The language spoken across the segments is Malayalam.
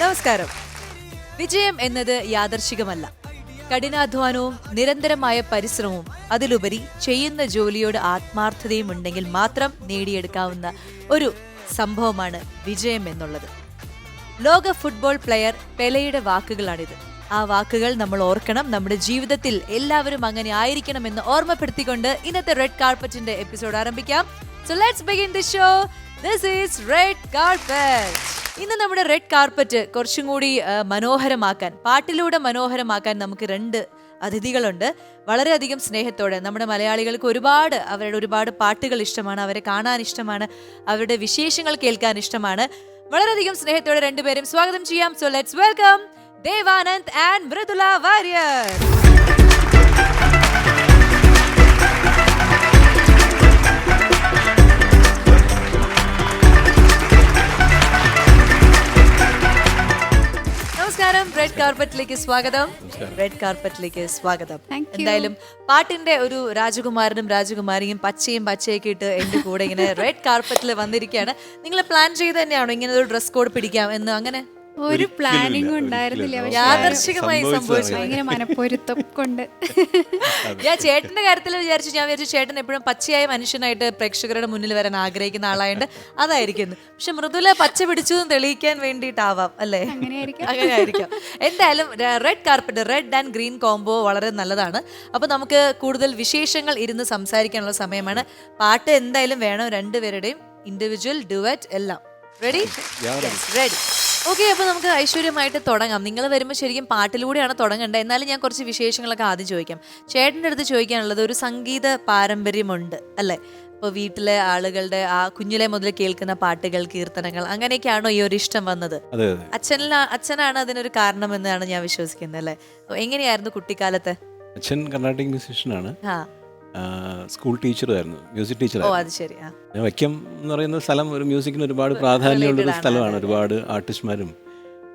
നമസ്കാരം. വിജയം എന്നത് യാദർശികമല്ല. കഠിനാധ്വാനവും നിരന്തരമായ പരിശ്രമവും അതിലുപരി ചെയ്യുന്ന ജോലിയോട് ആത്മാർത്ഥതയും ഉണ്ടെങ്കിൽ മാത്രം നേടിയെടുക്കാവുന്ന ഒരു സംഭവമാണ് വിജയം എന്നുള്ളത്. ലോക ഫുട്ബോൾ പ്ലെയർ പെലയുടെ വാക്കുകളാണിത്. ആ വാക്കുകൾ നമ്മൾ ഓർക്കണം. നമ്മുടെ ജീവിതത്തിൽ എല്ലാവരും അങ്ങനെ ആയിരിക്കണം എന്ന് ഓർമ്മപ്പെടുത്തിക്കൊണ്ട് ഇന്നത്തെ റെഡ് കാർപ്പറ്റിന്റെ എപ്പിസോഡ് ആരംഭിക്കാം. So let's begin the show this is red carpet ഇന്ന് നമ്മുടെ റെഡ് കാർപ്പറ്റ് കുറച്ചും കൂടി മനോഹരമാക്കാൻ പാട്ടിലൂടെ മനോഹരമാക്കാൻ നമുക്ക് രണ്ട് അതിഥികളുണ്ട്. വളരെയധികം സ്നേഹത്തോടെ നമ്മുടെ മലയാളികൾക്ക് ഒരുപാട് അവരുടെ ഒരുപാട് പാട്ടുകൾ ഇഷ്ടമാണ് അവരെ കാണാൻ ഇഷ്ടമാണ് അവരുടെ വിശേഷങ്ങൾ കേൾക്കാൻ ഇഷ്ടമാണ്. വളരെയധികം സ്നേഹത്തോടെ രണ്ടുപേരും സ്വാഗതം ചെയ്യാം. So let's welcome Devanand and Mridula Warrier നമസ്കാരം. റെഡ് കാർപ്പറ്റിലേക്ക് സ്വാഗതം. റെഡ് കാർപ്പറ്റിലേക്ക് സ്വാഗതം. എന്തായാലും പാട്ടിന്റെ ഒരു രാജകുമാരനും രാജകുമാരിയും പച്ചയും പച്ചയൊക്കെ ഇട്ട് എന്റെ കൂടെ ഇങ്ങനെ റെഡ് കാർപ്പറ്റിൽ വന്നിരിക്കുകയാണ്. നിങ്ങൾ പ്ലാൻ ചെയ്ത് തന്നെയാണോ ഇങ്ങനെ ഒരു ഡ്രസ് കോഡ് പിടിക്കാം എന്ന്? അങ്ങനെ ഒരു പ്ലാനിങ് ഉണ്ടായിരുന്നില്ല. യാദർശികമായി സംഭവിച്ചു. ഭയങ്കര മനപ്പൊരുത്തം കൊണ്ട്. ഞാൻ ചേട്ടന്റെ കാര്യത്തിൽ വിചാരിച്ചു ഞാൻ വിചാരിച്ചു ചേട്ടൻ എപ്പോഴും പച്ചയായ മനുഷ്യനായിട്ട് പ്രേക്ഷകരുടെ മുന്നിൽ വരാൻ ആഗ്രഹിക്കുന്ന ആളായതുകൊണ്ട് അതായിരിക്കുന്നു. പക്ഷെ മൃദുല പച്ച പിടിച്ചു തെളിയിക്കാൻ വേണ്ടിയിട്ടാവാം അല്ലേ? അങ്ങനെയായിരിക്കും. അങ്ങനെ ആയിരിക്കാം എന്തായാലും red carpet red and green combo വളരെ നല്ലതാണ്. അപ്പൊ നമുക്ക് കൂടുതൽ വിശേഷങ്ങൾ ഇരുന്ന് സംസാരിക്കാനുള്ള സമയമാണ്. പാട്ട് എന്തായാലും വേണം. രണ്ടുപേരുടെയും ഇൻഡിവിജ്വൽ ഡുവറ്റ് എല്ലാം. റെഡി റെഡി ഓക്കെ അപ്പൊ നമുക്ക് ഐശ്വര്യമായിട്ട് തുടങ്ങാം. നിങ്ങൾ വരുമ്പോൾ ശരിക്കും പാട്ടിലൂടെയാണ് തുടങ്ങേണ്ടത്. എന്നാലും ഞാൻ കുറച്ച് വിശേഷങ്ങളൊക്കെ ആദ്യം ചോദിക്കാം. ചേട്ടന്റെ അടുത്ത് ചോദിക്കാനുള്ളത് ഒരു സംഗീത പാരമ്പര്യമുണ്ട് അല്ലേ? ഇപ്പോൾ വീട്ടിലെ ആളുകളുടെ ആ കുഞ്ഞിലെ മുതൽ കേൾക്കുന്ന പാട്ടുകൾ കീർത്തനങ്ങൾ അങ്ങനെയൊക്കെയാണോ ഈ ഒരു ഇഷ്ടം വന്നത്? അച്ഛനില അച്ഛനാണ് അതിനൊരു കാരണം എന്നാണ് ഞാൻ വിശ്വസിക്കുന്നത് അല്ലേ? എങ്ങനെയായിരുന്നു കുട്ടിക്കാലത്ത്? അച്ഛൻ കർണാട്ടിക് മ്യൂസീഷ്യനാണ്. ആ. സ്കൂൾ ടീച്ചറായിരുന്നു മ്യൂസിക് ടീച്ചറായിരുന്നു വൈക്കം എന്ന് പറയുന്ന സ്ഥലം ഒരു മ്യൂസിക്കിന് ഒരുപാട് പ്രാധാന്യമുള്ള ഒരു സ്ഥലമാണ്. ഒരുപാട് ആർട്ടിസ്റ്റ്മാരും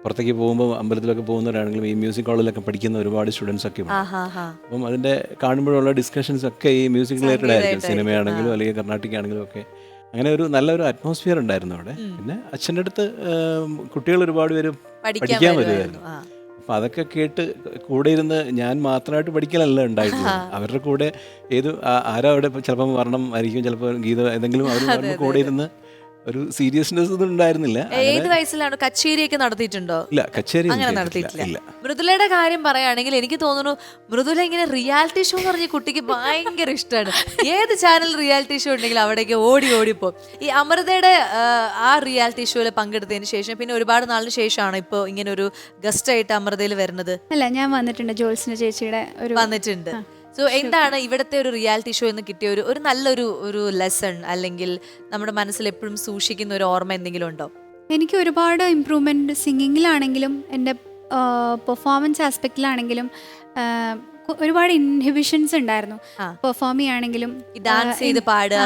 പുറത്തേക്ക് പോകുമ്പോൾ അമ്പലത്തിലൊക്കെ പോകുന്നവരാണെങ്കിലും ഈ മ്യൂസിക് കോളേജിലൊക്കെ പഠിക്കുന്ന ഒരുപാട് സ്റ്റുഡൻസ് ഒക്കെ ഉണ്ട്. അപ്പം അതിന്റെ കാണുമ്പോഴുള്ള ഡിസ്കഷൻസ് ഒക്കെ ഈ മ്യൂസിക് റിലേറ്റഡ് ആയിരിക്കും. സിനിമയാണെങ്കിലും അല്ലെങ്കിൽ കർണാട്ടിക് ആണെങ്കിലും ഒക്കെ. അങ്ങനെ ഒരു നല്ലൊരു അറ്റ്മോസ്ഫിയർ ഉണ്ടായിരുന്നു അവിടെ. പിന്നെ അച്ഛന്റെ അടുത്ത് കുട്ടികൾ ഒരുപാട് പേര് പഠിക്കാൻ വരുമായിരുന്നു അപ്പൊ അതൊക്കെ കേട്ട് കൂടെ ഇരുന്ന് ഞാൻ മാത്രമായിട്ട് പഠിക്കലല്ല ഉണ്ടായിട്ടുള്ളത് അവരുടെ കൂടെ ഏത് ആരോ അവിടെ ചിലപ്പം വർണം ആയിരിക്കും ചിലപ്പോൾ ഗീത ഏതെങ്കിലും അവർ കൂടെ ഇരുന്ന് ഒരു സീരിയസ്നെസ് ഒന്നും ഉണ്ടായിരുന്നില്ല. ഏത് വയസ്സിലാണ്? കച്ചേരിയൊക്കെ നടത്തിയിട്ടുണ്ടോ? ഇല്ല കച്ചേരി അങ്ങനെ നടത്തിയിട്ടില്ല. മൃദുലയുടെ കാര്യം പറയുകയാണെങ്കിൽ എനിക്ക് തോന്നുന്നു മൃദുല ഇങ്ങനെ റിയാലിറ്റി ഷോ എന്ന് പറഞ്ഞ കുട്ടിക്ക് ഭയങ്കര ഇഷ്ടമാണ്. ഏത് ചാനൽ റിയാലിറ്റി ഷോ ഉണ്ടെങ്കിലും അവിടേക്ക് ഓടി ഓടിപ്പോ ഈ അമൃതയുടെ ആ, റിയാലിറ്റി ഷോയിൽ പങ്കെടുത്തതിന് ശേഷം പിന്നെ ഒരുപാട് നാളിന് ശേഷമാണ് ഇപ്പോൾ ഇങ്ങനെ ഒരു ഗസ്റ്റ് ആയിട്ട് അമൃതയിൽ വരുന്നത്? അല്ല ഞാൻ വന്നിട്ടുണ്ട് ജോൽസിന് ചേച്ചിയുടെ ഒരു വന്നിട്ടുണ്ട്. സോ എന്താണ് ഇവിടുത്തെ ഒരു റിയാലിറ്റി ഷോ എന്ന് കിട്ടിയ ഒരു ഒരു നല്ലൊരു ഒരു ലെസൺ അല്ലെങ്കിൽ നമ്മുടെ മനസ്സിൽ എപ്പോഴും സൂക്ഷിക്കുന്ന ഒരു ഓർമ്മ എന്തെങ്കിലും ഉണ്ടോ? എനിക്ക് ഒരുപാട് ഇമ്പ്രൂവ്മെന്റ് സിംഗിങ്ങിലാണെങ്കിലും എന്റെ പെർഫോമൻസ് ആസ്പെക്റ്റിലാണെങ്കിലും ഒരുപാട് ഇൻഹിബിഷൻസ് ഉണ്ടായിരുന്നു. പെർഫോം ചെയ്യാണെങ്കിലും ഡാൻസ് ചെയ്ത് പാടുക.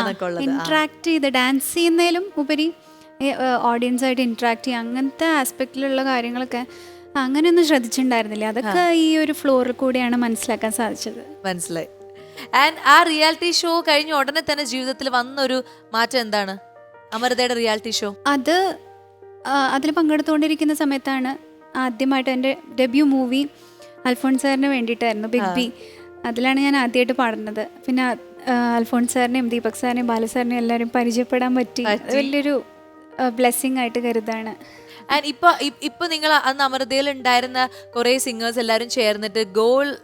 ഇന്ററാക്ട് ചെയ്ത് ഡാൻസ് ചെയ്യുന്നതിലും ഉപരി ഓഡിയൻസായിട്ട് ഇന്ററാക്ട് ചെയ്യുക അങ്ങനത്തെ ആസ്പെക്റ്റിലുള്ള കാര്യങ്ങളൊക്കെ അങ്ങനെയൊന്നും ശ്രദ്ധിച്ചിട്ടുണ്ടായിരുന്നില്ല. അതൊക്കെ ഈ ഒരു ഫ്ലോറിൽ കൂടിയാണ് മനസ്സിലാക്കാൻ സാധിച്ചത്. മനസ്സിലായി. ആൻഡ് ആ റിയാലിറ്റി ഷോ കഴിഞ്ഞ ഉടനെ തന്നെ ജീവിതത്തിൽ വന്നൊരു മാറ്റം എന്താണ്? അമൃതയുടെ റിയാലിറ്റി ഷോ അത് അതിൽ പങ്കെടുത്തുകൊണ്ടിരിക്കുന്ന സമയത്താണ് ആദ്യമായിട്ട് എന്റെ ഡെബ്യൂ മൂവി അൽഫോൺസ് സാറിന് വേണ്ടിയിട്ടായിരുന്നു ബിഗ് ബി അതിലാണ് ഞാൻ ആദ്യമായിട്ട് പാടുന്നത്. പിന്നെ അൽഫോൺ അൽഫോൺസ് സാറിനെയും ദീപക് സാറിനെയും ബാലസാറിനെയും എല്ലാവരും പരിചയപ്പെടാൻ പറ്റി. പറ്റി. വലിയൊരു ബ്ലെസ്സിങ് ആയിട്ട് കരുതാണ്. ആൻഡ് ഇപ്പൊ ഇപ്പൊ നിങ്ങൾ അന്ന് അമൃതയിൽ ഉണ്ടായിരുന്ന കുറെ സിംഗേഴ്സ് എല്ലാരും ചേർന്നിട്ട് ഗോൾ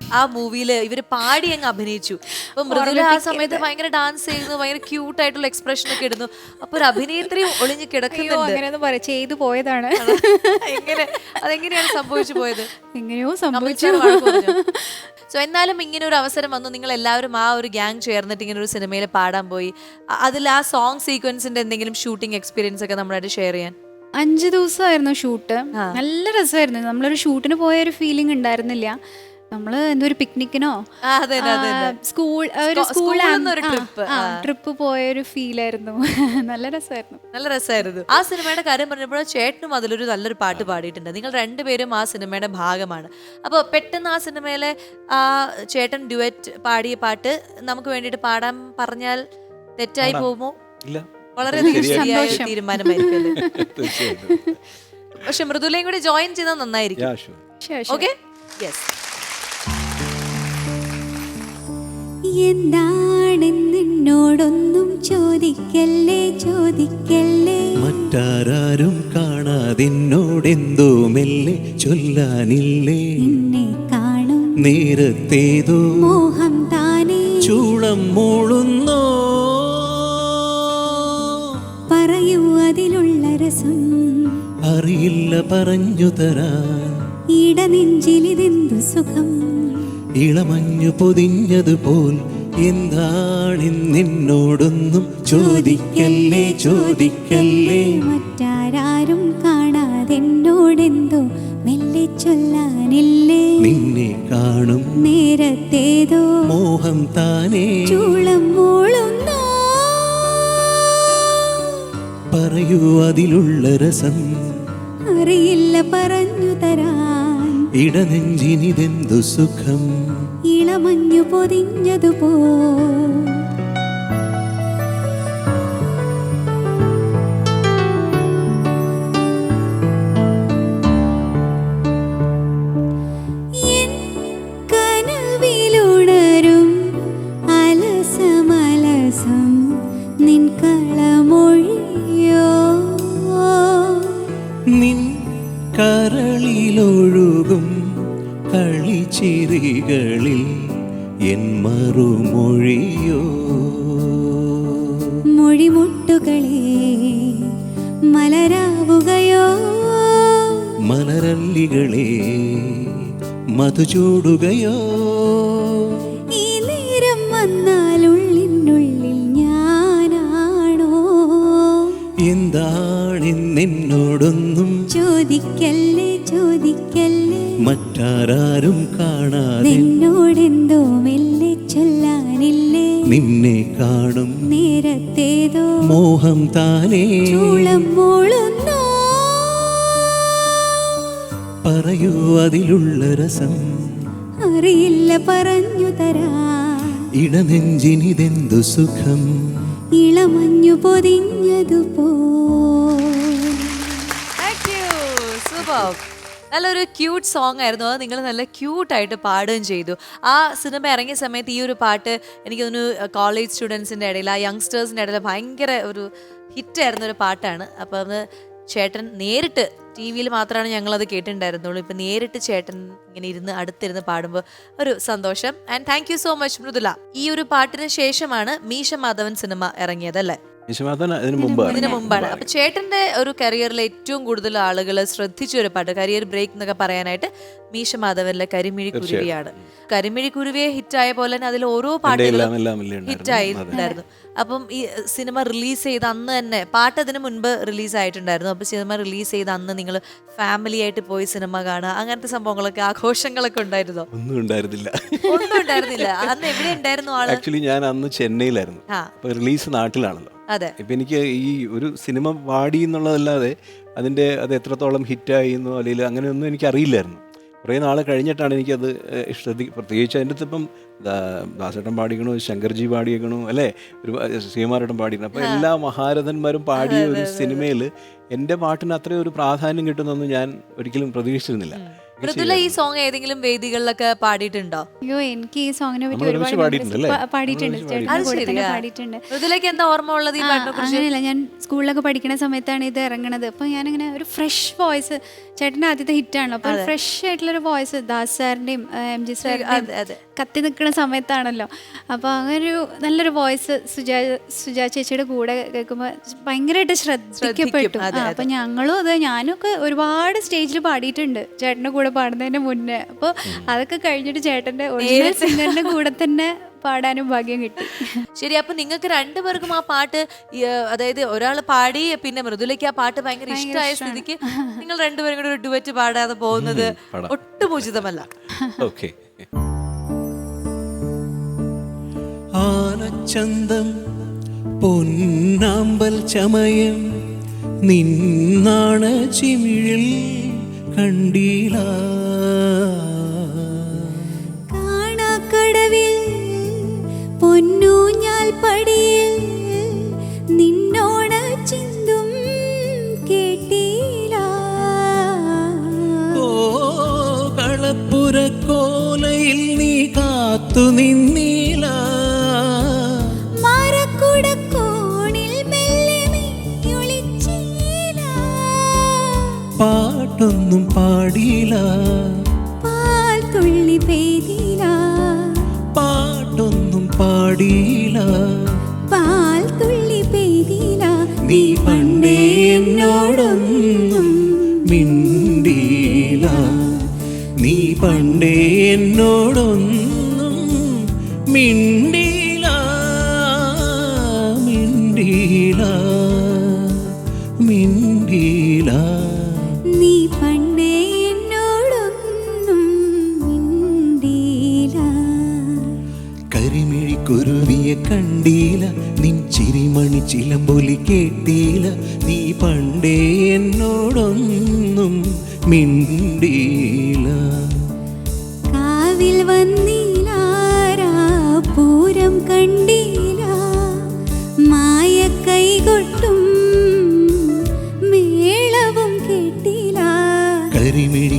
ആ മൂവിയിൽ ഇവർ പാടി അങ്ങ് അഭിനയിച്ചു. അപ്പൊ മൃദുല ആ സമയത്ത് ഭയങ്കര ഡാൻസ് ചെയ്യുന്നു ഭയങ്കര ക്യൂട്ട് ആയിട്ടുള്ള എക്സ്പ്രഷൻ ഒക്കെ ഇടുന്നു. അപ്പൊ ഒരു അഭിനേത്രി ഒളിഞ്ഞു കിടക്കുന്നു അങ്ങനെയൊന്നും പറയാം ചെയ്തു പോയതാണ്. എങ്ങനെ? അതെങ്ങനെയാണ് സംഭവിച്ചു പോയത്? എങ്ങനെയോ സംഭവിച്ചു. സോ എന്നാലും ഇങ്ങനെ ഒരു അവസരം വന്നു. നിങ്ങൾ എല്ലാവരും ആ ഒരു ഗ്യാങ് ചേർന്നിട്ട് ഇങ്ങനെ ഒരു സിനിമയിൽ പാടാൻ പോയി. അതിൽ ആ സോങ് സീക്വൻസിന്റെ എന്തെങ്കിലും ഷൂട്ടിംഗ് എക്സ്പീരിയൻസ് ഒക്കെ നമ്മളായിട്ട് ഷെയർ ചെയ്യാൻ. അഞ്ച് ദിവസമായിരുന്നു ഷൂട്ട്. നല്ല രസമായിരുന്നു. നമ്മളൊരു ഷൂട്ടിന് പോയ ഒരു ഫീലിംഗ് ഉണ്ടായിരുന്നില്ല. നമ്മൾ എന്തോ ഒരു പിക്നിക്കിനോ. സ്കൂൾ ഒരു സ്കൂ- സ്കൂൾ. ട്രിപ്പ് പോയ ഒരു ഫീലായിരുന്നു നല്ല രസമായിരുന്നു. നല്ല രസമായിരുന്നു. ആ സിനിമയുടെ കാര്യം പറഞ്ഞപ്പോൾ ചേട്ടനും അതിലൊരു നല്ലൊരു പാട്ട് പാടിയിട്ടുണ്ട്. നിങ്ങൾ രണ്ടുപേരും ആ സിനിമയുടെ ഭാഗമാണ്. അപ്പോൾ പെട്ടെന്ന് ആ സിനിമയിലെ ആ ചേട്ടൻ ഡ്യുവറ്റ് പാടിയ പാട്ട് നമുക്ക് വേണ്ടിയിട്ട് പാടാൻ പറഞ്ഞാൽ തെറ്റായി. പോകുമോ? ഇല്ല. വളരെയധികം ശരിയാ. ശരിയായ ഒരു തീരുമാനമായിരിക്കും അല്ലേ? തീർച്ചയായിട്ടും. പക്ഷെ മൃദുലയും കൂടി ജോയിൻ ചെയ്താൽ നന്നായിരിക്കും. Sure, sure. ഓക്കെ യെസ് എന്താണെന്നോടൊന്നും ചോദിക്കല്ലേ ചോദിക്കല്ലേ? മറ്റാരും കാണാതിന്നോടെന്തോ മെല്ലെ ചൊല്ലാനില്ലേ? എന്നെ കാണും. നേരത്തേതോ മോഹം താനേ. ചൂളം മൂളുന്നോ. രസം അറിയില്ല പറഞ്ഞു തരാൻ. ഇടനെഞ്ചിലിതെന്തു സുഖം? ഇളമഞ്ഞു പൊതിഞ്ഞതുപോൽ എന്താണെന്നോടൊന്നും ചോദിക്കല്ലേ ചോദിക്കല്ലേ? മറ്റാരും കാണാതെന്നോടെന്തോ മെല്ലെ ചൊല്ലാനില്ലേ? നിന്നെ കാണും. നേരത്തേതോ മോഹം താനേ. ചൂളം മൂളുന്നോ പറയൂ അതിലുള്ള രസം. അറിയില്ല പറഞ്ഞു തരാൻ. ഇടനെഞ്ചിനിതെന്തു സുഖം. ഇളമഞ്ഞു പൊതിഞ്ഞതുപോ കളിച്ചിരികളിൽ എൻ മറുമൊഴിയോ? മൊഴിമുട്ടുകളെ മലരാവുകയോ? മലരല്ലികളെ മധുചൂടുകയോ? ഈ നേരം വന്നാലുള്ളിനുള്ളിൽ ഞാനാണോ? എന്താണെന്നോടൊന്നും ചോദിക്കല്ലേ ചോദിക്കല്ലേ? മറ്റാരും കാണാതെ എന്നോടെന്തോ മെല്ലെ ചൊല്ലാനില്ലേ? നിന്നെ കാണും നേരത്തേതോ മോഹം താനേ. ചൂളം മൂളുന്നോ. പറയൂ അതിലുള്ള രസം. അറിയില്ല പറഞ്ഞു തരാ. ഇടനെഞ്ചിനിതെന്തു സുഖം? ഇളമഞ്ഞു പൊതിഞ്ഞതുപോ സൂപ്പർ നല്ലൊരു ക്യൂട്ട് സോങ് ആയിരുന്നു. അത് നിങ്ങൾ നല്ല ക്യൂട്ടായിട്ട് പാടുകയും ചെയ്തു. ആ സിനിമ ഇറങ്ങിയ സമയത്ത് ഈ ഒരു പാട്ട് എനിക്ക് തോന്നുന്നു കോളേജ് സ്റ്റുഡൻസിന്റെ ഇടയിൽ ആ യങ്സ്റ്റേഴ്സിന്റെ ഇടയിൽ ഭയങ്കര ഒരു ഹിറ്റായിരുന്ന ഒരു പാട്ടാണ്. അപ്പോൾ അത് ചേട്ടൻ നേരിട്ട് ടി വിയിൽ മാത്രമാണ് ഞങ്ങളത് കേട്ടിട്ടുണ്ടായിരുന്നുള്ളൂ. ഇപ്പം നേരിട്ട് ചേട്ടൻ ഇങ്ങനെ ഇരുന്ന് അടുത്തിരുന്ന് പാടുമ്പോൾ ഒരു സന്തോഷം. And thank you so much Mridula. ഈ ഒരു പാട്ടിന് ശേഷമാണ് മീശ മാധവൻ സിനിമ ഇറങ്ങിയത് അല്ലേ? വിശ്വനാഥൻ അതിന് മുമ്പ് ഇതിനു മുമ്പാണ്. അപ്പൊ ചേട്ടന്റെ ഒരു കരിയറിൽ ഏറ്റവും കൂടുതൽ ആളുകൾ ശ്രദ്ധിച്ച ഒരു പാട്ട് കരിയർ ബ്രേക്ക് എന്നൊക്കെ പറയാനായിട്ട് മീശ മാധവനിലെ കരിമിഴി കുരുവിയാണ്. കരിമിഴി കുരുവിയെ ഹിറ്റായ പോലെ തന്നെ അതിൽ ഓരോ പാട്ടുകളും ഇല്ലേ ഉണ്ടായിരുന്നു. ഹിറ്റായിട്ടുണ്ടായിരുന്നു. അപ്പം ഈ സിനിമ റിലീസ് ചെയ്ത അന്ന് തന്നെ പാട്ട് അതിന് മുൻപ് റിലീസ് ആയിട്ടുണ്ടായിരുന്നു അപ്പൊ സിനിമ റിലീസ് ചെയ്ത അന്ന് നിങ്ങൾ ഫാമിലി ആയിട്ട് പോയി സിനിമ കാണുക അങ്ങനത്തെ സംഭവങ്ങളൊക്കെ ആഘോഷങ്ങളൊക്കെ ഉണ്ടായിരുന്നോ? ഒന്നും ഉണ്ടായിരുന്നില്ല. ഒന്നും ഉണ്ടായിരുന്നില്ല. അന്ന് എവിടെ ഉണ്ടായിരുന്നു ആക്ച്വലി ഞാൻ അന്ന് ചെന്നൈയിലായിരുന്നു. റിലീസ് നാട്ടിലാണല്ലോ. അതെ. ഇപ്പം എനിക്ക് ഈ ഒരു സിനിമ പാടി എന്നുള്ളതല്ലാതെ അതിന്റെ അത് എത്രത്തോളം ഹിറ്റായി എന്നോ അല്ലെങ്കിൽ അങ്ങനെയൊന്നും എനിക്ക് അറിയില്ലായിരുന്നു. കുറേ നാൾ കഴിഞ്ഞിട്ടാണ് എനിക്കത് ശ്രദ്ധി പ്രത്യേകിച്ച് അതിന്റെ ഇപ്പം ദാസേട്ടൻ പാടിക്കണു ശങ്കർജി പാടിയേക്കണു അല്ലേ? ഒരു ശ്രീമാരേട്ടൻ പാടിക്കണം അപ്പോൾ എല്ലാ മഹാരഥന്മാരും പാടിയ ഒരു സിനിമയിൽ എന്റെ പാട്ടിന് അത്രയും ഒരു പ്രാധാന്യം കിട്ടുമെന്നൊന്നും ഞാൻ ഒരിക്കലും പ്രതീക്ഷിച്ചിരുന്നില്ല. മൃദുല ഈ സോങ് ഏതെങ്കിലും വേദികളിലൊക്കെ പാടിയിട്ടുണ്ടോ? അയ്യോ എനിക്ക് ഈ സോങ്ങിനെ പറ്റി ഒരുപാട് പാടിയിട്ടുണ്ട്. പാടിയിട്ടുണ്ട്. പാടിയിട്ടുണ്ട്. മൃദുലയ്ക്ക് എന്താ ഓർമ്മ ഉള്ളത് അങ്ങനെയല്ല ഞാൻ സ്കൂളിലൊക്കെ പഠിക്കുന്ന സമയത്താണ് ഇത് ഇറങ്ങണത്. അപ്പൊ ഞാനിങ്ങനെ ഒരു ഫ്രഷ് വോയിസ് ചേട്ടന്റെ ആദ്യത്തെ ഹിറ്റാണല്ലോ അപ്പൊ ഫ്രഷ് ആയിട്ടുള്ള ഒരു വോയിസ് ദാസ് സാറിന്റെയും എം ജി സാറിന്റെയും കത്തി നിൽക്കുന്ന സമയത്താണല്ലോ. അപ്പൊ അങ്ങനെ ഒരു നല്ലൊരു വോയിസ് സുജാ സുജാ ചേച്ചിയുടെ കൂടെ കേൾക്കുമ്പോൾ ഭയങ്കരമായിട്ട് ശ്രദ്ധിക്കപ്പെട്ടു. അപ്പൊ അപ്പോൾ ഞങ്ങളും അത് ഞാനും ഒക്കെ ഒരുപാട് സ്റ്റേജിൽ പാടിയിട്ടുണ്ട്. ചേട്ടന്റെ കൂടെ പാടുന്നതിന് മുന്നേ. അപ്പോൾ അതൊക്കെ കഴിഞ്ഞിട്ട് ചേട്ടന്റെ ഒറിജിനൽ സിംഗറിന്റെ കൂടെ തന്നെ പാടാനും ഭാഗ്യം കിട്ടി. ശരി അപ്പൊ നിങ്ങൾക്ക് രണ്ടുപേർക്കും ആ പാട്ട് അതായത് ഒരാൾ പാടി പിന്നെ മൃദുലയ്ക്ക് ആ പാട്ട് ഭയങ്കര ഇഷ്ടമായ സ്ഥിതിക്ക് നിങ്ങൾ രണ്ടുപേരും കൂടെ ഒരു ഡുവറ്റ് പാടാതെ പോകുന്നത്. ഒട്ടും ഉചിതമല്ല ഓക്കെ. ആനച്ചന്തം പൊന്നാമ്പൽ ചമയം നിന്നാണ് ചിമിഴിൽ കണ്ടീല കാണാക്കടവിൽ പൊന്നു ഞാൻ പടിയിൽ നിന്നോട് ചിന്തും കേട്ടീല ഓ കളപ്പുരക്കോലയിൽ നീ കാത്തു നിന്നീല. പാ പാട്ടൊന്നും പാടിയില്ല. പാൽ തുള്ളി പെയ്തില്ല പാട്ടൊന്നും പാടിയില്ല. പാൽ തുള്ളി പെയ്തില്ല നീ പണ്ടേ എന്നോടൊന്നും മിണ്ടിയില്ല. നീ പണ്ടേ എന്നോടൊന്നും മിണ്ടിയില്ല. മിണ്ടീല കണ്ടീല നിൻ ചിരിമണി ചിലമ്പൊലി കേട്ടീല. നീ പണ്ടേ എന്നോടൊന്നും മിണ്ടീല. കാവിൽ വന്നിലാരാ പൂരം കണ്ടീല. മായ കൈകൊട്ടും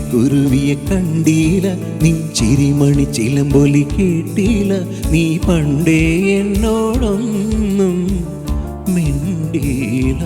കരിമിഴിക്കുരുവിയെ കണ്ടീല നീ ചിരിമണി ചിലമ്പൊലി കേട്ടീല നീ പണ്ടേ എന്നോടൊന്നും മിണ്ടീല.